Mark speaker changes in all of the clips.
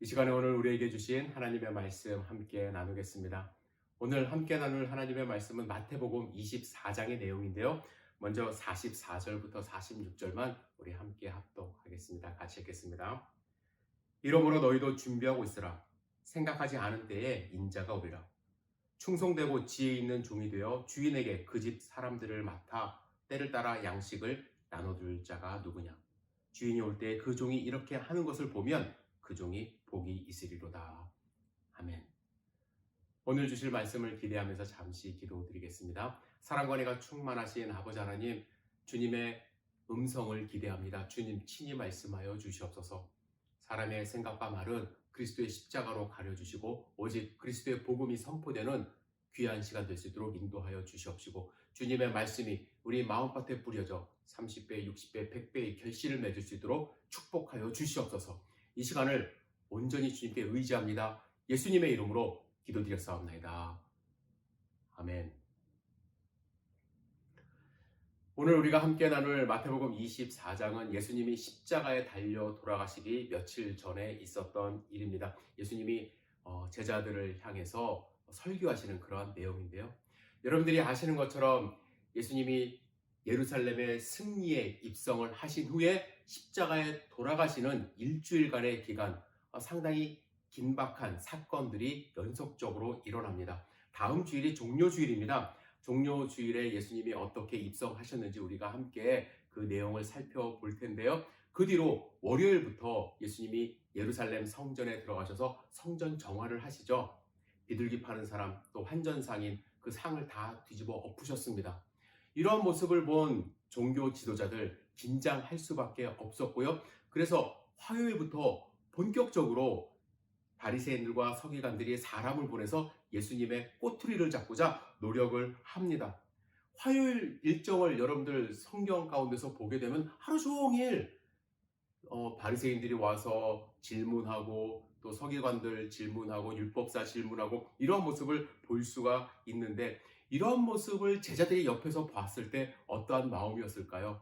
Speaker 1: 이 시간에 오늘 우리에게 주신 하나님의 말씀 함께 나누겠습니다. 오늘 함께 나눌 하나님의 말씀은 마태복음 24장의 내용인데요. 먼저 44절부터 46절만 우리 함께 합독하겠습니다. 같이 읽겠습니다. 이러므로 너희도 준비하고 있으라. 생각하지 않은 때에 인자가 오리라. 충성되고 지혜 있는 종이 되어 주인에게 그 집 사람들을 맡아 때를 따라 양식을 나눠줄 자가 누구냐? 주인이 올 때 그 종이 이렇게 하는 것을 보면 그 종이 복이 있으리로다. 아멘. 오늘 주실 말씀을 기대하면서 잠시 기도드리겠습니다. 사랑과 은혜가 충만하신 아버지 하나님, 주님의 음성을 기대합니다. 주님 친히 말씀하여 주시옵소서. 사람의 생각과 말은 그리스도의 십자가로 가려주시고 오직 그리스도의 복음이 선포되는 귀한 시간 될 수 있도록 인도하여 주시옵시고 주님의 말씀이 우리 마음밭에 뿌려져 30배, 60배, 100배의 결실을 맺을 수 있도록 축복하여 주시옵소서. 이 시간을 온전히 주님께 의지합니다. 예수님의 이름으로 기도드렸사옵나이다. 아멘. 오늘 우리가 함께 나눌 마태복음 24장은 예수님이 십자가에 달려 돌아가시기 며칠 전에 있었던 일입니다. 예수님이 어, 제자들을 향해서 설교하시는 그러한 내용인데요. 여러분들이 아시는 것처럼 예수님이 예루살렘의 승리에 입성을 하신 후에 십자가에 돌아가시는 일주일간의 기간 어, 상당히 긴박한 사건들이 연속적으로 일어납니다. 다음 주일이 종료주일입니다. 종료주일에 예수님이 어떻게 입성하셨는지 우리가 함께 그 내용을 살펴볼 텐데요. 그 뒤로 월요일부터 예수님이 예루살렘 성전에 들어가셔서 성전 정화를 하시죠. 비둘기 파는 사람 또 환전상인 그 상을 다 뒤집어 엎으셨습니다. 이러한 모습을 본 종교 지도자들 긴장할 수밖에 없었고요. 그래서 화요일부터 본격적으로 바리새인들과 서기관들이 사람을 보내서 예수님의 꼬투리를 잡고자 노력을 합니다. 화요일 일정을 여러분들 성경 가운데서 보게 되면 하루 종일 어, 바리새인들이 와서 질문하고 또 서기관들 질문하고 율법사 질문하고 이러한 모습을 볼 수가 있는데 이러한 모습을 제자들이 옆에서 봤을 때 어떠한 마음이었을까요?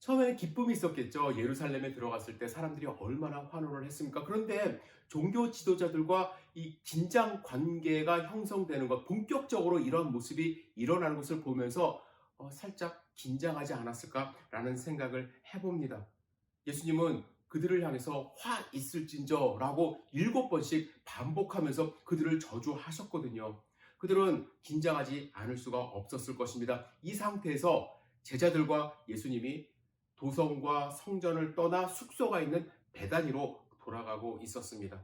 Speaker 1: 처음에 기쁨이 있었겠죠. 예루살렘에 들어갔을 때 사람들이 얼마나 환호를 했습니까? 그런데 종교 지도자들과 이 긴장 관계가 형성되는 것, 본격적으로 이런 모습이 일어나는 것을 보면서 어, 살짝 긴장하지 않았을까라는 생각을 해봅니다. 예수님은 그들을 향해서 화 있을진저 라고 일곱 번씩 반복하면서 그들을 저주하셨거든요. 그들은 긴장하지 않을 수가 없었을 것입니다. 이 상태에서 제자들과 예수님이 도성과 성전을 떠나 숙소가 있는 베다니로 돌아가고 있었습니다.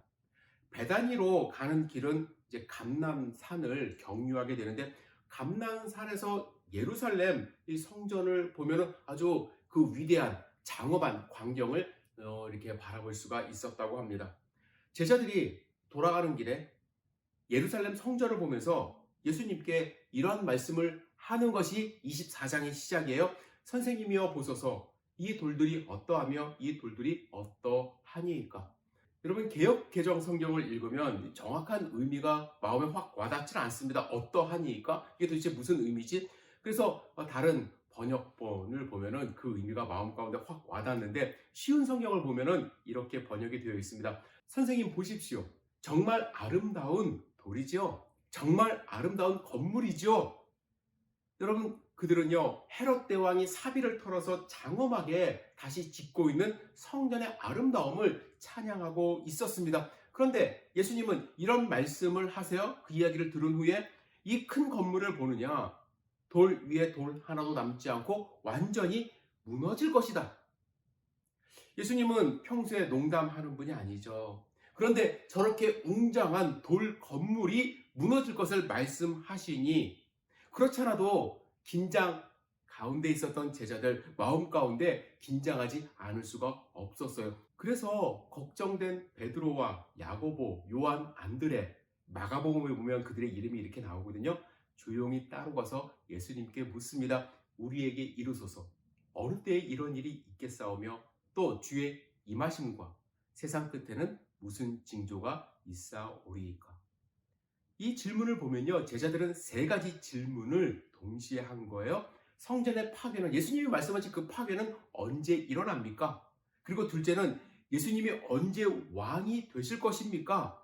Speaker 1: 베다니로 가는 길은 이제 감남산을 경유하게 되는데 감남산에서 예루살렘 이 성전을 보면은 아주 그 위대한 장엄한 광경을 어, 이렇게 바라볼 수가 있었다고 합니다. 제자들이 돌아가는 길에 예루살렘 성전을 보면서 예수님께 이런 말씀을 하는 것이 24장의 시작이에요. 선생님이여 보소서 이 돌들이 어떠하며 이 돌들이 어떠하니까. 여러분 개혁 개정 성경을 읽으면 정확한 의미가 마음에 확 와닿지 않습니다. 어떠하니까 이게 도대체 무슨 의미지? 그래서 다른 번역본을 보면은 그 의미가 마음 가운데 확 와닿는데 쉬운 성경을 보면은 이렇게 번역이 되어 있습니다. 선생님 보십시오. 정말 아름다운 돌이죠. 정말 아름다운 건물이죠. 여러분 그들은요 헤롯 대왕이 사비를 털어서 장엄하게 다시 짓고 있는 성전의 아름다움을 찬양하고 있었습니다. 그런데 예수님은 이런 말씀을 하세요. 그 이야기를 들은 후에 이 큰 건물을 보느냐 돌 위에 돌 하나도 남지 않고 완전히 무너질 것이다. 예수님은 평소에 농담하는 분이 아니죠. 그런데 저렇게 웅장한 돌 건물이 무너질 것을 말씀하시니 그렇잖아도 긴장 가운데 있었던 제자들 마음 가운데 긴장하지 않을 수가 없었어요. 그래서 걱정된 베드로와 야고보, 요한, 안드레, 마가복음에 보면 그들의 이름이 이렇게 나오거든요. 조용히 따로 가서 예수님께 묻습니다. 우리에게 이루소서. 어느 때에 이런 일이 있겠사오며 또 주의 임하심과 세상 끝에는 무슨 징조가 있사오리이까? 이 질문을 보면요. 제자들은 세 가지 질문을 동시에 한 거예요. 성전의 파괴는 예수님이 말씀하신 그 파괴는 언제 일어납니까? 그리고 둘째는 예수님이 언제 왕이 되실 것입니까?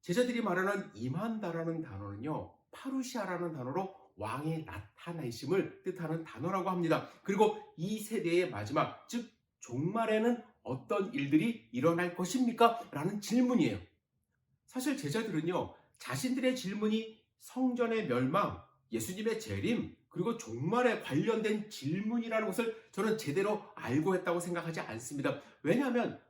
Speaker 1: 제자들이 말하는 임한다라는 단어는요, 파루시아라는 단어로 왕의 나타나심을 뜻하는 단어라고 합니다. 그리고 이 세대의 마지막, 즉 종말에는 어떤 일들이 일어날 것입니까? 라는 질문이에요. 사실 제자들은요, 자신들의 질문이 성전의 멸망, 예수님의 재림, 그리고 종말에 관련된 질문이라는 것을 저는 제대로 알고 했다고 생각하지 않습니다. 왜냐하면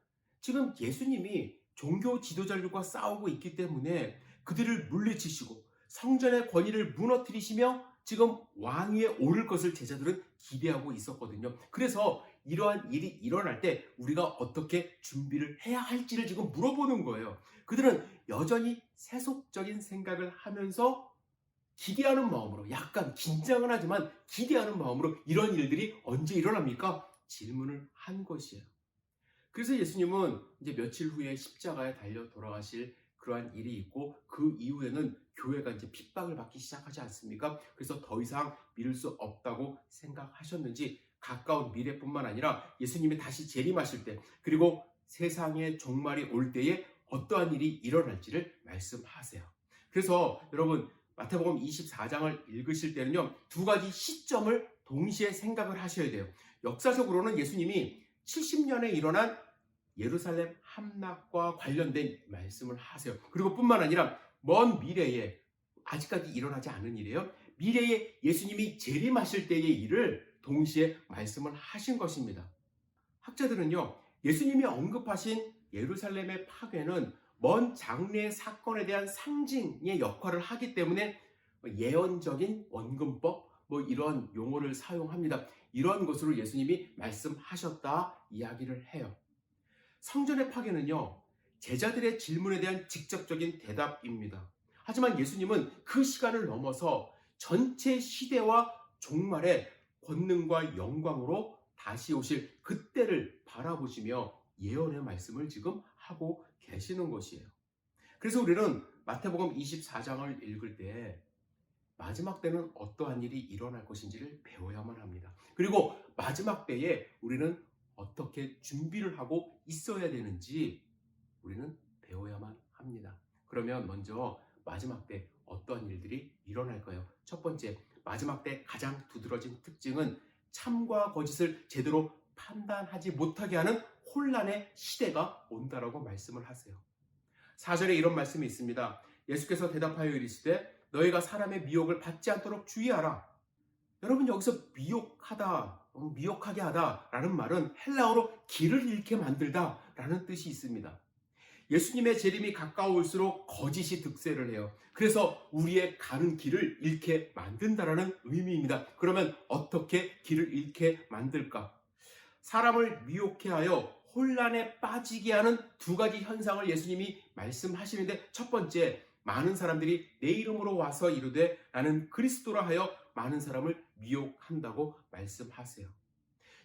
Speaker 1: 지금 예수님이 종교 지도자들과 싸우고 있기 때문에 그들을 물리치시고 성전의 권위를 무너뜨리시며 지금 왕위에 오를 것을 제자들은 기대하고 있었거든요. 그래서 이러한 일이 일어날 때 우리가 어떻게 준비를 해야 할지를 지금 물어보는 거예요. 그들은 여전히 세속적인 생각을 하면서 기대하는 마음으로 약간 긴장은 하지만 기대하는 마음으로 이런 일들이 언제 일어납니까? 질문을 한 것이에요. 그래서 예수님은 이제 며칠 후에 십자가에 달려 돌아가실 그러한 일이 있고 그 이후에는 교회가 이제 핍박을 받기 시작하지 않습니까? 그래서 더 이상 믿을 수 없다고 생각하셨는지 가까운 미래뿐만 아니라 예수님이 다시 재림하실 때 그리고 세상의 종말이 올 때에 어떠한 일이 일어날지를 말씀하세요. 그래서 여러분 마태복음 24장을 읽으실 때는요 두 가지 시점을 동시에 생각을 하셔야 돼요. 역사적으로는 예수님이 70년에 일어난 예루살렘 함락과 관련된 말씀을 하세요. 그리고 뿐만 아니라 먼 미래에 아직까지 일어나지 않은 일이에요. 미래에 예수님이 재림하실 때의 일을 동시에 말씀을 하신 것입니다. 학자들은요, 예수님이 언급하신 예루살렘의 파괴는 먼 장래의 사건에 대한 상징의 역할을 하기 때문에 예언적인 원근법, 뭐 이런 용어를 사용합니다. 이런 것으로 예수님이 말씀하셨다 이야기를 해요. 성전의 파괴는요, 제자들의 질문에 대한 직접적인 대답입니다. 하지만 예수님은 그 시간을 넘어서 전체 시대와 종말의 권능과 영광으로 다시 오실 그때를 바라보시며 예언의 말씀을 지금 하고 계시는 것이에요. 그래서 우리는 마태복음 24장을 읽을 때 마지막 때는 어떠한 일이 일어날 것인지를 배워야만 합니다. 그리고 마지막 때에 우리는 어떻게 준비를 하고 있어야 되는지 우리는 배워야만 합니다. 그러면 먼저 마지막 때 어떠한 일들이 일어날까요? 첫 번째, 마지막 때 가장 두드러진 특징은 참과 거짓을 제대로 판단하지 못하게 하는 혼란의 시대가 온다라고 말씀을 하세요. 4절에 이런 말씀이 있습니다. 예수께서 대답하여 이르시되 너희가 사람의 미혹을 받지 않도록 주의하라. 여러분 여기서 미혹하다, 미혹하게 하다라는 말은 헬라어로 길을 잃게 만들다라는 뜻이 있습니다. 예수님의 재림이 가까울수록 거짓이 득세를 해요. 그래서 우리의 가는 길을 잃게 만든다라는 의미입니다. 그러면 어떻게 길을 잃게 만들까? 사람을 미혹해 하여 혼란에 빠지게 하는 두 가지 현상을 예수님이 말씀하시는데 첫 번째, 많은 사람들이 내 이름으로 와서 이르되 나는 그리스도라 하여 많은 사람을 미혹한다고 말씀하세요.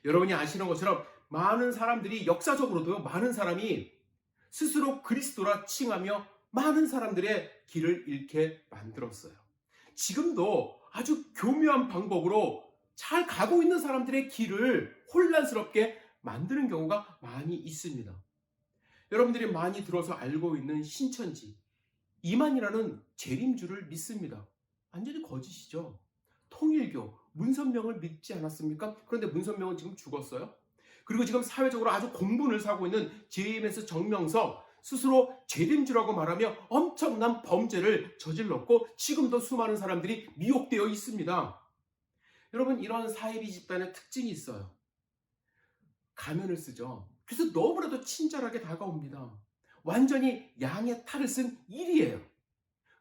Speaker 1: 여러분이 아시는 것처럼 많은 사람들이 역사적으로도 많은 사람이 스스로 그리스도라 칭하며 많은 사람들의 길을 잃게 만들었어요. 지금도 아주 교묘한 방법으로 잘 가고 있는 사람들의 길을 혼란스럽게 만드는 경우가 많이 있습니다. 여러분들이 많이 들어서 알고 있는 신천지 이만이라는 재림주를 믿습니다. 완전히 거짓이죠. 통일교 문선명을 믿지 않았습니까? 그런데 문선명은 지금 죽었어요. 그리고 지금 사회적으로 아주 공분을 사고 있는 JMS 정명석 스스로 재림주라고 말하며 엄청난 범죄를 저질렀고 지금도 수많은 사람들이 미혹되어 있습니다. 여러분 이런 사이비 집단의 특징이 있어요. 가면을 쓰죠. 그래서 너무나도 친절하게 다가옵니다. 완전히 양의 탈을 쓴 일이에요.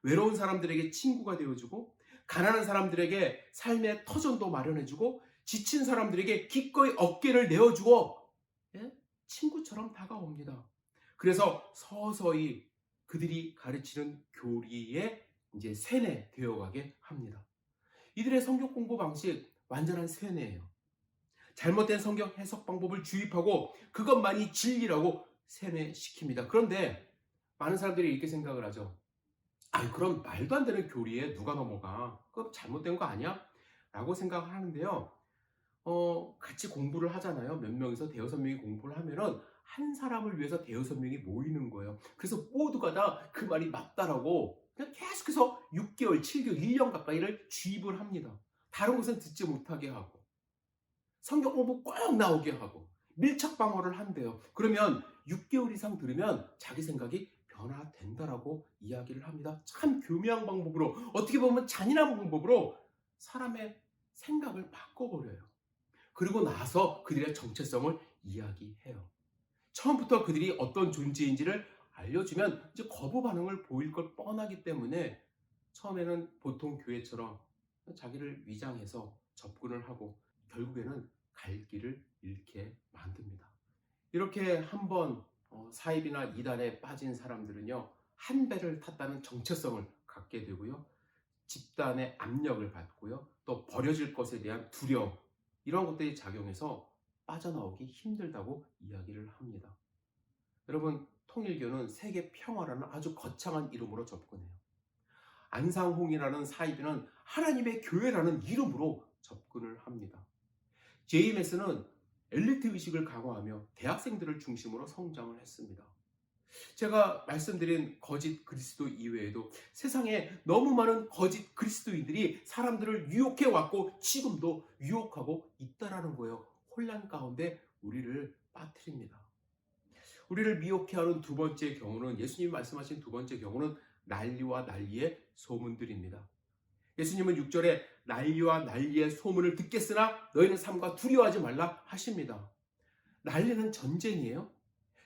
Speaker 1: 외로운 사람들에게 친구가 되어주고 가난한 사람들에게 삶의 터전도 마련해주고 지친 사람들에게 기꺼이 어깨를 내어주고 예? 친구처럼 다가옵니다. 그래서 서서히 그들이 가르치는 교리에 이제 세뇌되어 가게 합니다. 이들의 성경 공부 방식 완전한 세뇌예요. 잘못된 성경 해석 방법을 주입하고 그것만이 진리라고 세뇌시킵니다. 그런데 많은 사람들이 이렇게 생각을 하죠. 아, 그럼 말도 안 되는 교리에 누가 넘어가? 그거 잘못된 거 아니야? 라고 생각을 하는데요. 어, 같이 공부를 하잖아요. 몇 명이서 대여섯 명이 공부를 하면은 한 사람을 위해서 대여섯 명이 모이는 거예요. 그래서 모두가 다 그 말이 맞다라고 그냥 계속해서 6개월, 7개월, 1년 가까이를 주입을 합니다. 다른 것은 듣지 못하게 하고 성경 공부 꼭 나오게 하고 밀착 방어를 한대요. 그러면 6개월 이상 들으면 자기 생각이 변화된다라고 이야기를 합니다. 참 교묘한 방법으로 어떻게 보면 잔인한 방법으로 사람의 생각을 바꿔버려요. 그리고 나서 그들의 정체성을 이야기해요. 처음부터 그들이 어떤 존재인지를 알려주면 이제 거부 반응을 보일 걸 뻔하기 때문에 처음에는 보통 교회처럼 자기를 위장해서 접근을 하고 결국에는 갈 길을 잃게 만듭니다. 이렇게 한번 어, 사입이나 이단에 빠진 사람들은요 한 배를 탔다는 정체성을 갖게 되고요 집단의 압력을 받고요 또 버려질 것에 대한 두려움 이런 것들이 작용해서 빠져나오기 힘들다고 이야기를 합니다. 여러분 통일교는 세계 평화라는 아주 거창한 이름으로 접근해요. 안상홍이라는 사이비는 하나님의 교회라는 이름으로 접근을 합니다. JMS는 엘리트 의식을 강화하며 대학생들을 중심으로 성장을 했습니다. 제가 말씀드린 거짓 그리스도 이외에도 세상에 너무 많은 거짓 그리스도인들이 사람들을 유혹해 왔고 지금도 유혹하고 있다라는 거예요. 혼란 가운데 우리를 빠뜨립니다. 우리를 미혹해 하는 두 번째 경우는 예수님이 말씀하신 두 번째 경우는 난리와 난리의 소문들입니다. 예수님은 6절에 난리와 난리의 소문을 듣겠으나 너희는 삶과 두려워하지 말라 하십니다. 난리는 전쟁이에요.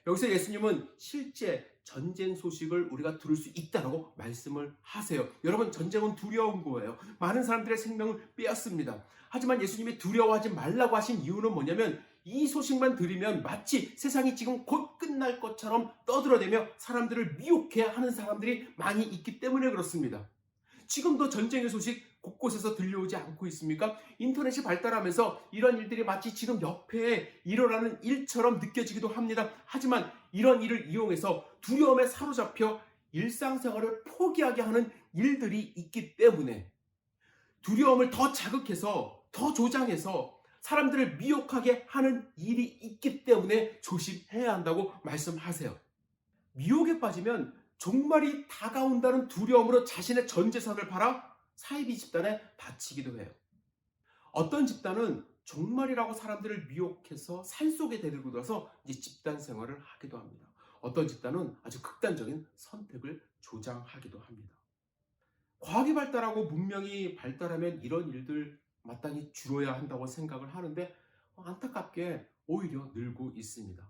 Speaker 1: 여기서 예수님은 실제 전쟁 소식을 우리가 들을 수 있다라고 말씀을 하세요. 여러분 전쟁은 두려운 거예요. 많은 사람들의 생명을 빼앗습니다. 하지만 예수님이 두려워하지 말라고 하신 이유는 뭐냐면 이 소식만 들으면 마치 세상이 지금 곧 끝날 것처럼 떠들어대며 사람들을 미혹해 하는 사람들이 많이 있기 때문에 그렇습니다. 지금도 전쟁의 소식 곳곳에서 들려오지 않고 있습니까? 인터넷이 발달하면서 이런 일들이 마치 지금 옆에 일어나는 일처럼 느껴지기도 합니다. 하지만 이런 일을 이용해서 두려움에 사로잡혀 일상생활을 포기하게 하는 일들이 있기 때문에 두려움을 더 자극해서 더 조장해서 사람들을 미혹하게 하는 일이 있기 때문에 조심해야 한다고 말씀하세요. 미혹에 빠지면 종말이 다가온다는 두려움으로 자신의 전 재산을 팔아 사이비 집단에 바치기도 해요. 어떤 집단은 종말이라고 사람들을 미혹해서 산 속에 데리고 들어서 이제 집단 생활을 하기도 합니다. 어떤 집단은 아주 극단적인 선택을 조장하기도 합니다. 과학이 발달하고 문명이 발달하면 이런 일들 마땅히 줄어야 한다고 생각을 하는데 안타깝게 오히려 늘고 있습니다.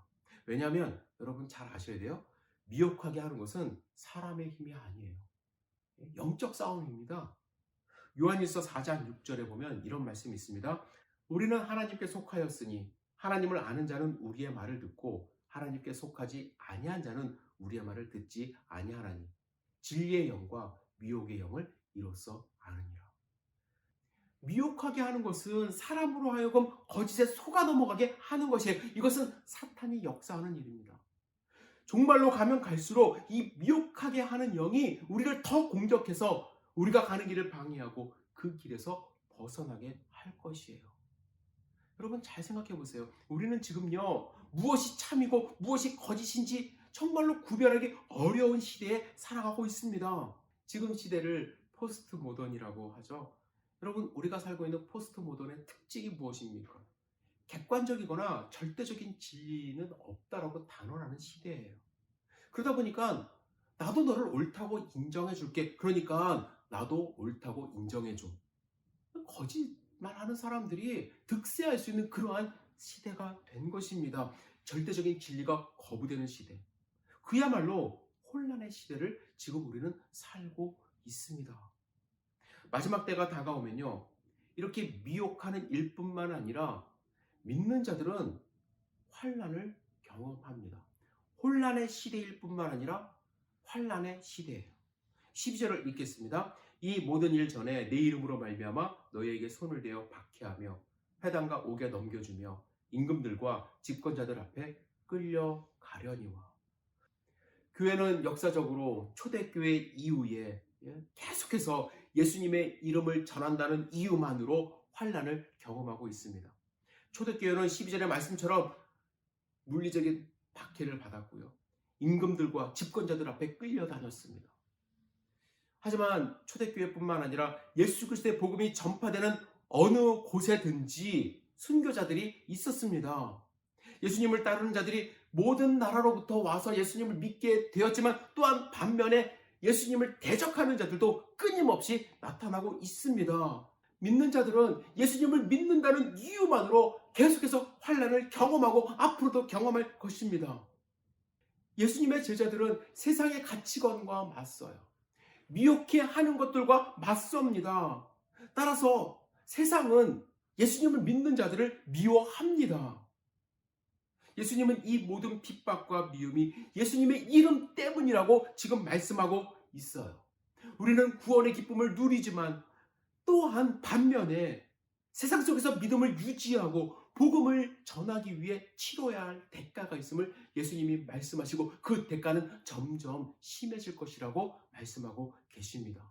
Speaker 1: 왜냐하면 여러분 잘 아셔야 돼요. 미혹하게 하는 것은 사람의 힘이 아니에요. 영적 싸움입니다. 요한일서 4장 6절에 보면 이런 말씀이 있습니다. 우리는 하나님께 속하였으니 하나님을 아는 자는 우리의 말을 듣고 하나님께 속하지 아니한 자는 우리의 말을 듣지 아니하나니 진리의 영과 미혹의 영을 이로써 아느니라. 미혹하게 하는 것은 사람으로 하여금 거짓에 속아 넘어가게 하는 것이에요. 이것은 사탄이 역사하는 일입니다. 종말로 가면 갈수록 이 미혹하게 하는 영이 우리를 더 공격해서 우리가 가는 길을 방해하고 그 길에서 벗어나게 할 것이에요. 여러분 잘 생각해 보세요. 우리는 지금요 무엇이 참이고 무엇이 거짓인지 정말로 구별하기 어려운 시대에 살아가고 있습니다. 지금 시대를 포스트 모던이라고 하죠. 여러분 우리가 살고 있는 포스트 모던의 특징이 무엇입니까? 객관적이거나 절대적인 진리는 없다라고 단언하는 시대예요. 그러다 보니까 나도 너를 옳다고 인정해 줄게. 그러니까 나도 옳다고 인정해 줘. 거짓말 하는 사람들이 득세할 수 있는 그러한 시대가 된 것입니다. 절대적인 진리가 거부되는 시대. 그야말로 혼란의 시대를 지금 우리는 살고 있습니다. 마지막 때가 다가오면요. 이렇게 미혹하는 일뿐만 아니라 믿는 자들은 환란을 경험합니다. 혼란의 시대일 뿐만 아니라 환란의 시대예요. 12절을 읽겠습니다. 이 모든 일 전에 내 이름으로 말미암아 너희에게 손을 대어 박해하며 회당과 옥에 넘겨주며 임금들과 집권자들 앞에 끌려가려니와 교회는 역사적으로 초대교회 이후에 계속해서 예수님의 이름을 전한다는 이유만으로 환란을 경험하고 있습니다. 초대교회는 12절의 말씀처럼 물리적인 박해를 받았고요. 임금들과 집권자들 앞에 끌려다녔습니다. 하지만 초대교회뿐만 아니라 예수 그리스도의 복음이 전파되는 어느 곳에든지 순교자들이 있었습니다. 예수님을 따르는 자들이 모든 나라로부터 와서 예수님을 믿게 되었지만 또한 반면에 예수님을 대적하는 자들도 끊임없이 나타나고 있습니다. 믿는 자들은 예수님을 믿는다는 이유만으로 계속해서 환란을 경험하고 앞으로도 경험할 것입니다. 예수님의 제자들은 세상의 가치관과 맞서요. 미혹해 하는 것들과 맞섭니다. 따라서 세상은 예수님을 믿는 자들을 미워합니다. 예수님은 이 모든 핍박과 미움이 예수님의 이름 때문이라고 지금 말씀하고 있어요. 우리는 구원의 기쁨을 누리지만 또한 반면에 세상 속에서 믿음을 유지하고 복음을 전하기 위해 치러야 할 대가가 있음을 예수님이 말씀하시고 그 대가는 점점 심해질 것이라고 말씀하고 계십니다.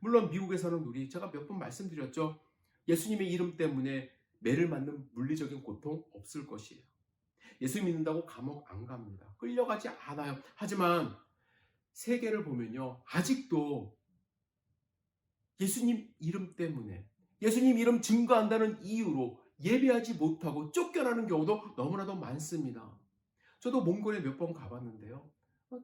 Speaker 1: 물론 미국에서는 우리 제가 몇 번 말씀드렸죠. 예수님의 이름 때문에 매를 맞는 물리적인 고통 없을 것이에요. 예수 믿는다고 감옥 안 갑니다. 끌려가지 않아요. 하지만 세계를 보면요. 아직도 예수님 이름 때문에 예수님 이름 증거한다는 이유로 예배하지 못하고 쫓겨나는 경우도 너무나도 많습니다. 저도 몽골에 몇 번 가봤는데요.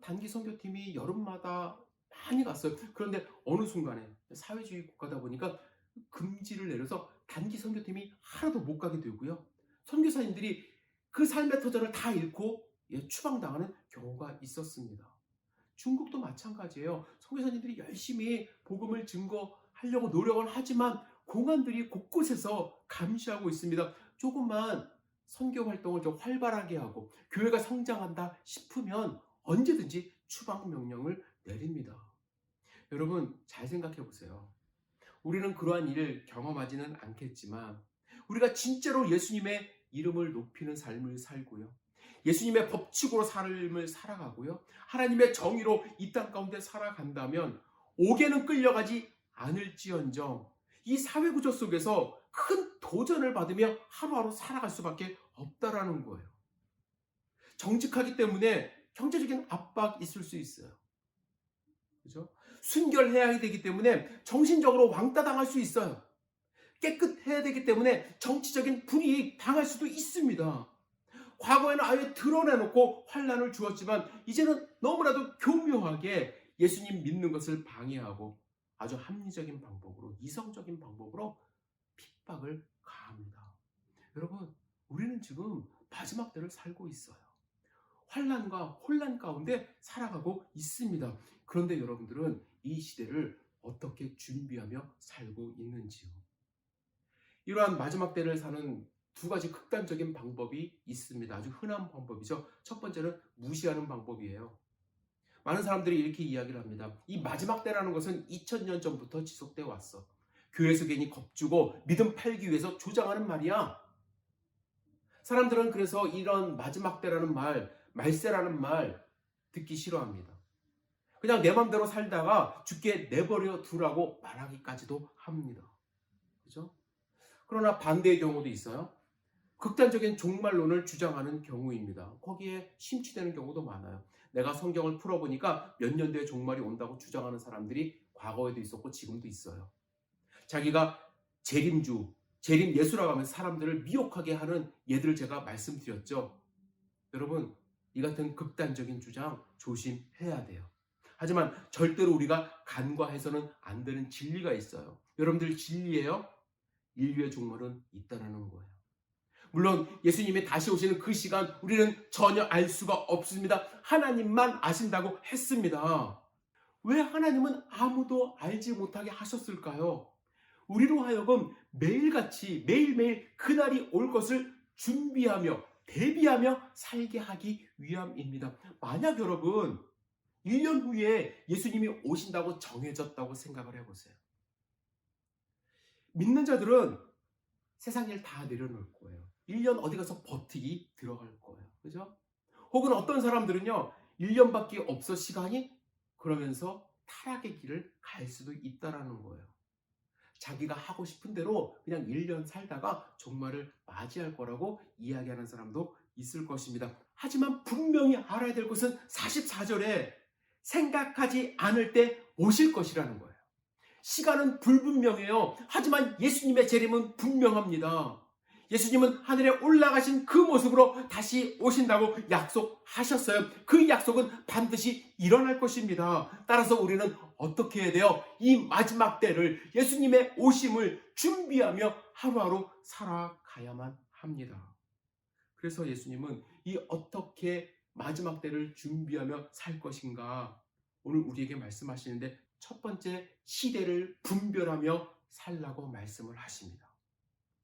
Speaker 1: 단기 선교팀이 여름마다 많이 갔어요. 그런데 어느 순간에 사회주의 국가다 보니까 금지를 내려서 단기 선교팀이 하나도 못 가게 되고요. 선교사님들이 그 삶의 터전을 다 잃고 예, 추방당하는 경우가 있었습니다. 중국도 마찬가지예요. 선교사님들이 열심히 복음을 증거하려고 노력을 하지만 공안들이 곳곳에서 감시하고 있습니다. 조금만 선교 활동을 좀 활발하게 하고 교회가 성장한다 싶으면 언제든지 추방 명령을 내립니다. 여러분 잘 생각해 보세요. 우리는 그러한 일을 경험하지는 않겠지만 우리가 진짜로 예수님의 이름을 높이는 삶을 살고요. 예수님의 법칙으로 삶을 살아가고요. 하나님의 정의로 이 땅 가운데 살아간다면 옥에는 끌려가지 않을지언정 이 사회 구조 속에서 큰 도전을 받으며 하루하루 살아갈 수밖에 없다라는 거예요. 정직하기 때문에 경제적인 압박이 있을 수 있어요. 그죠? 순결해야 되기 때문에 정신적으로 왕따 당할 수 있어요. 깨끗해야 되기 때문에 정치적인 불이익 당할 수도 있습니다. 과거에는 아예 드러내놓고 환란을 주었지만 이제는 너무나도 교묘하게 예수님 믿는 것을 방해하고 아주 합리적인 방법으로 이성적인 방법으로 핍박을 가합니다. 여러분, 우리는 지금 마지막 때를 살고 있어요. 환란과 혼란 가운데 살아가고 있습니다. 그런데 여러분들은 이 시대를 어떻게 준비하며 살고 있는지요? 이러한 마지막 때를 사는 두 가지 극단적인 방법이 있습니다. 아주 흔한 방법이죠. 첫 번째는 무시하는 방법이에요. 많은 사람들이 이렇게 이야기를 합니다. 이 마지막 때라는 것은 2000년 전부터 지속되어 왔어. 교회에서 괜히 겁주고 믿음 팔기 위해서 조장하는 말이야. 사람들은 그래서 이런 마지막 때라는 말, 말세라는 말 듣기 싫어합니다. 그냥 내 맘대로 살다가 죽게 내버려 두라고 말하기까지도 합니다. 그죠? 그러나 반대의 경우도 있어요. 극단적인 종말론을 주장하는 경우입니다. 거기에 심취되는 경우도 많아요. 내가 성경을 풀어보니까 몇 년 뒤에 종말이 온다고 주장하는 사람들이 과거에도 있었고 지금도 있어요. 자기가 재림주, 재림 예수라고 하면서 사람들을 미혹하게 하는 예들을 제가 말씀드렸죠. 여러분, 이 같은 극단적인 주장 조심해야 돼요. 하지만 절대로 우리가 간과해서는 안 되는 진리가 있어요. 여러분들 진리예요? 인류의 종말은 있다라는 거예요. 물론 예수님이 다시 오시는 그 시간 우리는 전혀 알 수가 없습니다. 하나님만 아신다고 했습니다. 왜 하나님은 아무도 알지 못하게 하셨을까요? 우리로 하여금 매일같이 매일매일 그날이 올 것을 준비하며 대비하며 살게 하기 위함입니다. 만약 여러분 1년 후에 예수님이 오신다고 정해졌다고 생각을 해보세요. 믿는 자들은 세상 일 다 내려놓을 거예요. 1년 어디 가서 버티기 들어갈 거예요. 그죠? 혹은 어떤 사람들은요, 1년밖에 없어 시간이 그러면서 타락의 길을 갈 수도 있다라는 거예요. 자기가 하고 싶은 대로 그냥 1년 살다가 종말을 맞이할 거라고 이야기하는 사람도 있을 것입니다. 하지만 분명히 알아야 될 것은 44절에 생각하지 않을 때 오실 것이라는 거예요. 시간은 불분명해요. 하지만 예수님의 재림은 분명합니다. 예수님은 하늘에 올라가신 그 모습으로 다시 오신다고 약속하셨어요. 그 약속은 반드시 일어날 것입니다. 따라서 우리는 어떻게 해야 돼요? 이 마지막 때를 예수님의 오심을 준비하며 하루하루 살아가야만 합니다. 그래서 예수님은 이 어떻게 마지막 때를 준비하며 살 것인가 오늘 우리에게 말씀하시는데 첫 번째 시대를 분별하며 살라고 말씀을 하십니다.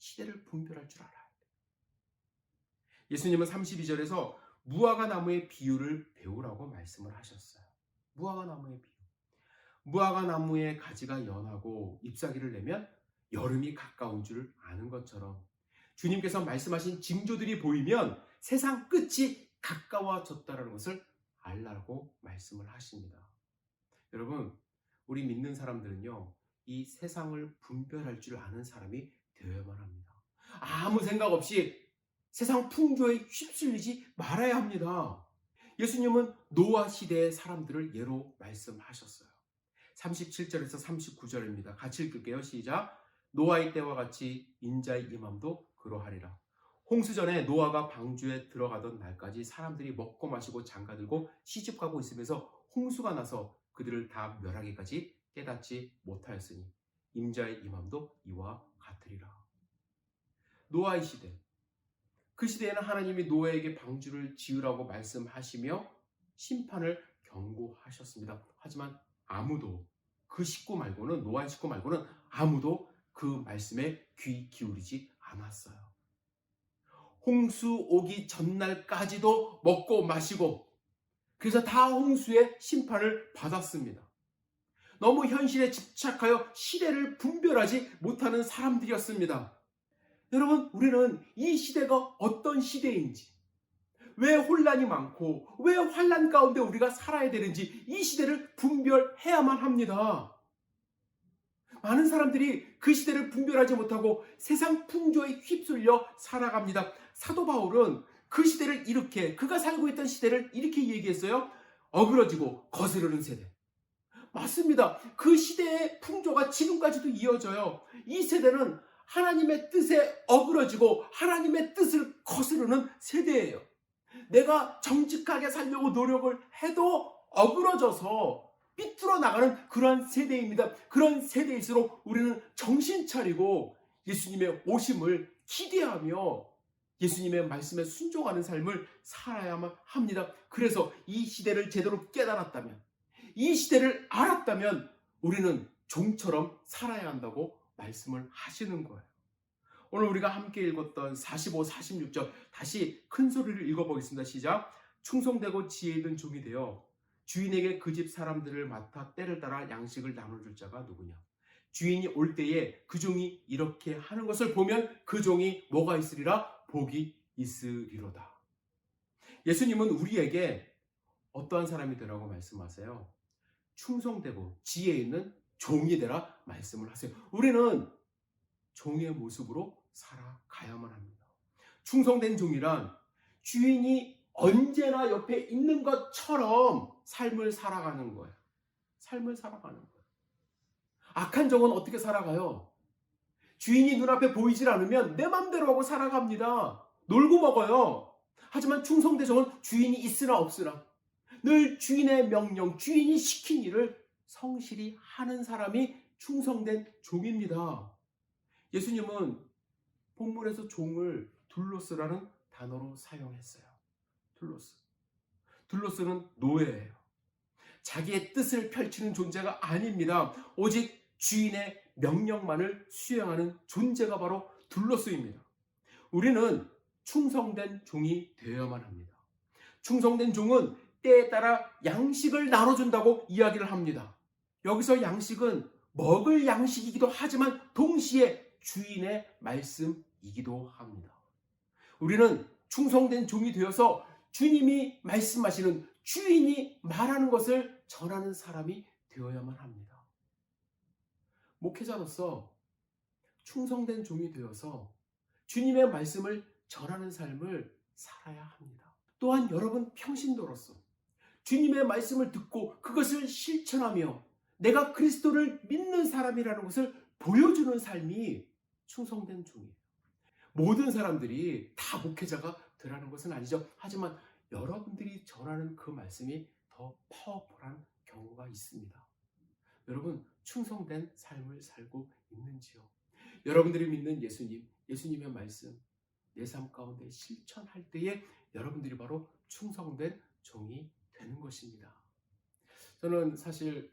Speaker 1: 시대를 분별할 줄 알아야 돼. 예수님은 32절에서 무화과 나무의 비유를 배우라고 말씀을 하셨어요. 무화과 나무의 비유. 무화과 나무의 가지가 연하고 잎사귀를 내면 여름이 가까운 줄 아는 것처럼 주님께서 말씀하신 징조들이 보이면 세상 끝이 가까워졌다는 것을 알라고 말씀을 하십니다. 여러분, 우리 믿는 사람들은요, 이 세상을 분별할 줄 아는 사람이 되어야만 합니다. 아무 생각 없이 세상 풍조에 휩쓸리지 말아야 합니다. 예수님은 노아 시대의 사람들을 예로 말씀하셨어요. 37절에서 39절입니다. 같이 읽을게요. 시작. 노아의 때와 같이 인자의 임함도 그러하리라. 홍수전에 노아가 방주에 들어가던 날까지 사람들이 먹고 마시고 장가들고 시집가고 있으면서 홍수가 나서 그들을 다 멸하기까지 깨닫지 못하였으니 임자의 임함도 이와 같으리라. 노아의 시대. 그 시대에는 하나님이 노아에게 방주를 지으라고 말씀하시며 심판을 경고하셨습니다. 하지만 아무도 그 식구 말고는 노아의 식구 말고는 아무도 그 말씀에 귀 기울이지 않았어요. 홍수 오기 전날까지도 먹고 마시고 그래서 다 홍수의 심판을 받았습니다. 너무 현실에 집착하여 시대를 분별하지 못하는 사람들이었습니다. 여러분, 우리는 이 시대가 어떤 시대인지, 왜 혼란이 많고, 왜 환란 가운데 우리가 살아야 되는지 이 시대를 분별해야만 합니다. 많은 사람들이 그 시대를 분별하지 못하고 세상 풍조에 휩쓸려 살아갑니다. 사도 바울은 그 시대를 이렇게, 그가 살고 있던 시대를 이렇게 얘기했어요. 어그러지고 거스르는 세대. 맞습니다. 그 시대의 풍조가 지금까지도 이어져요. 이 세대는 하나님의 뜻에 어그러지고 하나님의 뜻을 거스르는 세대예요. 내가 정직하게 살려고 노력을 해도 어그러져서 삐뚤어 나가는 그러한 세대입니다. 그런 세대일수록 우리는 정신 차리고 예수님의 오심을 기대하며 예수님의 말씀에 순종하는 삶을 살아야만 합니다. 그래서 이 시대를 제대로 깨달았다면, 이 시대를 알았다면 우리는 종처럼 살아야 한다고 말씀을 하시는 거예요. 오늘 우리가 함께 읽었던 45, 46절 다시 큰 소리를 읽어보겠습니다. 시작. 충성되고 지혜 있는 종이 되어 주인에게 그 집 사람들을 맡아 때를 따라 양식을 나눠줄 자가 누구냐? 주인이 올 때에 그 종이 이렇게 하는 것을 보면 그 종이 뭐가 있으리라? 복이 있으리로다. 예수님은 우리에게 어떠한 사람이 되라고 말씀하세요? 충성되고 지혜 있는 종이 되라 말씀을 하세요. 우리는 종의 모습으로 살아가야만 합니다. 충성된 종이란 주인이 언제나 옆에 있는 것처럼 삶을 살아가는 거예요. 삶을 살아가는 거예요. 악한 종은 어떻게 살아가요? 주인이 눈앞에 보이질 않으면 내 맘대로 하고 살아갑니다. 놀고 먹어요. 하지만 충성된 종은 주인이 있으나 없으나 늘 주인의 명령, 주인이 시킨 일을 성실히 하는 사람이 충성된 종입니다. 예수님은 본문에서 종을 둘로스라는 단어로 사용했어요. 둘로스. 둘로스는 노예예요. 자기의 뜻을 펼치는 존재가 아닙니다. 오직 주인의 명령만을 수행하는 존재가 바로 둘로스입니다. 우리는 충성된 종이 되어야만 합니다. 충성된 종은 때에 따라 양식을 나눠준다고 이야기를 합니다. 여기서 양식은 먹을 양식이기도 하지만 동시에 주인의 말씀이기도 합니다. 우리는 충성된 종이 되어서 주님이 말씀하시는 주인이 말하는 것을 전하는 사람이 되어야만 합니다. 목회자로서 충성된 종이 되어서 주님의 말씀을 전하는 삶을 살아야 합니다. 또한 여러분 평신도로서 주님의 말씀을 듣고 그것을 실천하며 내가 그리스도를 믿는 사람이라는 것을 보여주는 삶이 충성된 종이에요. 모든 사람들이 다 목회자가 되라는 것은 아니죠. 하지만 여러분들이 전하는 그 말씀이 더 파워풀한 경우가 있습니다. 여러분, 충성된 삶을 살고 있는지요? 여러분들이 믿는 예수님, 예수님의 말씀, 내 삶 가운데 실천할 때에 여러분들이 바로 충성된 종이 되는 것입니다. 저는 사실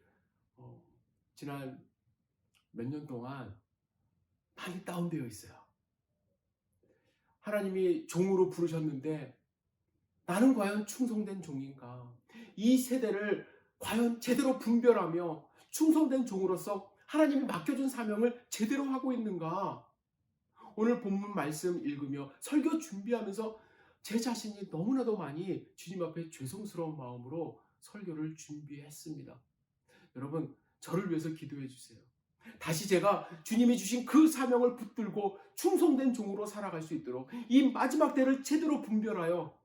Speaker 1: 어, 지난 몇 년 동안 많이 다운되어 있어요. 하나님이 종으로 부르셨는데 나는 과연 충성된 종인가? 이 세대를 과연 제대로 분별하며 충성된 종으로서 하나님이 맡겨준 사명을 제대로 하고 있는가? 오늘 본문 말씀 읽으며 설교 준비하면서 제 자신이 너무나도 많이 주님 앞에 죄송스러운 마음으로 설교를 준비했습니다. 여러분, 저를 위해서 기도해 주세요. 다시 제가 주님이 주신 그 사명을 붙들고 충성된 종으로 살아갈 수 있도록 이 마지막 때를 제대로 분별하여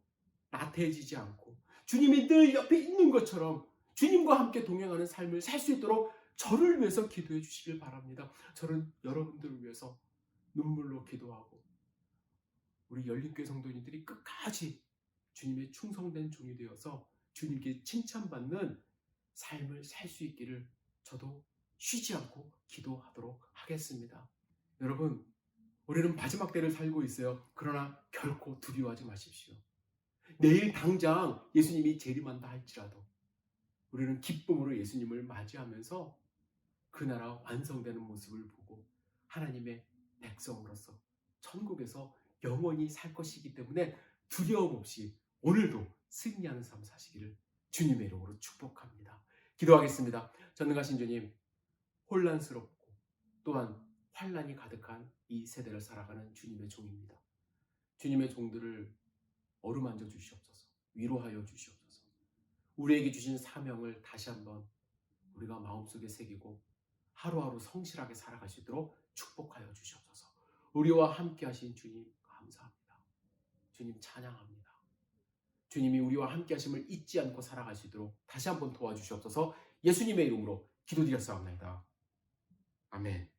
Speaker 1: 나태해지지 않고 주님이 늘 옆에 있는 것처럼 주님과 함께 동행하는 삶을 살 수 있도록 저를 위해서 기도해 주시길 바랍니다. 저는 여러분들을 위해서 눈물로 기도하고 우리 열린교회 성도님들이 끝까지 주님의 충성된 종이 되어서 주님께 칭찬받는 삶을 살 수 있기를 저도 쉬지 않고 기도하도록 하겠습니다. 여러분, 우리는 마지막 때를 살고 있어요. 그러나 결코 두려워하지 마십시오. 내일 당장 예수님이 재림한다 할지라도 우리는 기쁨으로 예수님을 맞이하면서 그 나라 완성되는 모습을 보고 하나님의 백성으로서 천국에서 영원히 살 것이기 때문에 두려움 없이 오늘도 승리하는 삶 사시기를 주님의 이름으로 축복합니다. 기도하겠습니다. 전능하신 주님, 혼란스럽고 또한 환란이 가득한 이 세대를 살아가는 주님의 종입니다. 주님의 종들을 어루만져 주시옵소서. 위로하여 주시옵소서. 우리에게 주신 사명을 다시 한번 우리가 마음속에 새기고 하루하루 성실하게 있도록 축복하여 주시옵소서. 우리와 함께 하신 주님 감사합니다. 주님 찬양합니다. 주님이 우리와 함께 하심을 잊지 않고 살아갈 수 있도록 다시 한번 도와주시옵소서. 예수님의 이름으로 기도드렸사옵나이다. 아멘.